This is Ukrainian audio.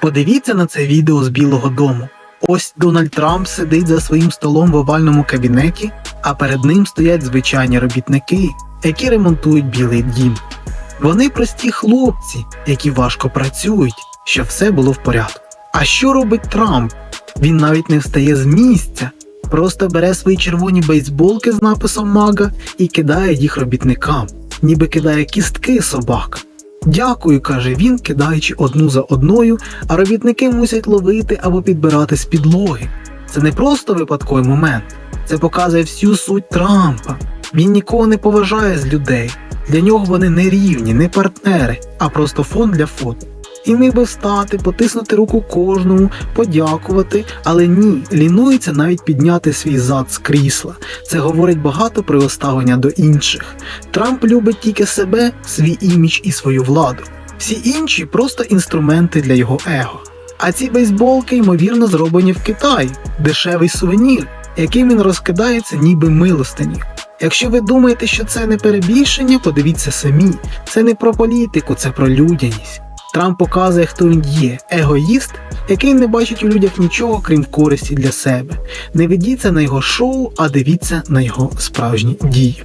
Подивіться на це відео з Білого Дому. Ось Дональд Трамп сидить за своїм столом в овальному кабінеті, а перед ним стоять звичайні робітники, які ремонтують Білий дім. Вони прості хлопці, які важко працюють, щоб все було в порядку. А що робить Трамп? Він навіть не встає з місця, просто бере свої червоні бейсболки з написом Мага і кидає їх робітникам, ніби кидає кістки собак. Дякую, каже він, кидаючи одну за одною, а робітники мусять ловити або підбирати з підлоги. Це не просто випадковий момент, це показує всю суть Трампа. Він нікого не поважає з людей. Для нього вони не рівні, не партнери, а просто фон для фото. І міг би встати, потиснути руку кожному, подякувати, але ні, лінується навіть підняти свій зад з крісла. Це говорить багато про його ставлення до інших. Трамп любить тільки себе, свій імідж і свою владу. Всі інші просто інструменти для його его. А ці бейсболки, ймовірно, зроблені в Китаї, дешевий сувенір, яким він розкидається ніби милостині. Якщо ви думаєте, що це не перебільшення, подивіться самі. Це не про політику, це про людяність. Трамп показує, хто він є, егоїст, який не бачить у людях нічого, крім користі для себе. Не ведіться на його шоу, а дивіться на його справжні дії.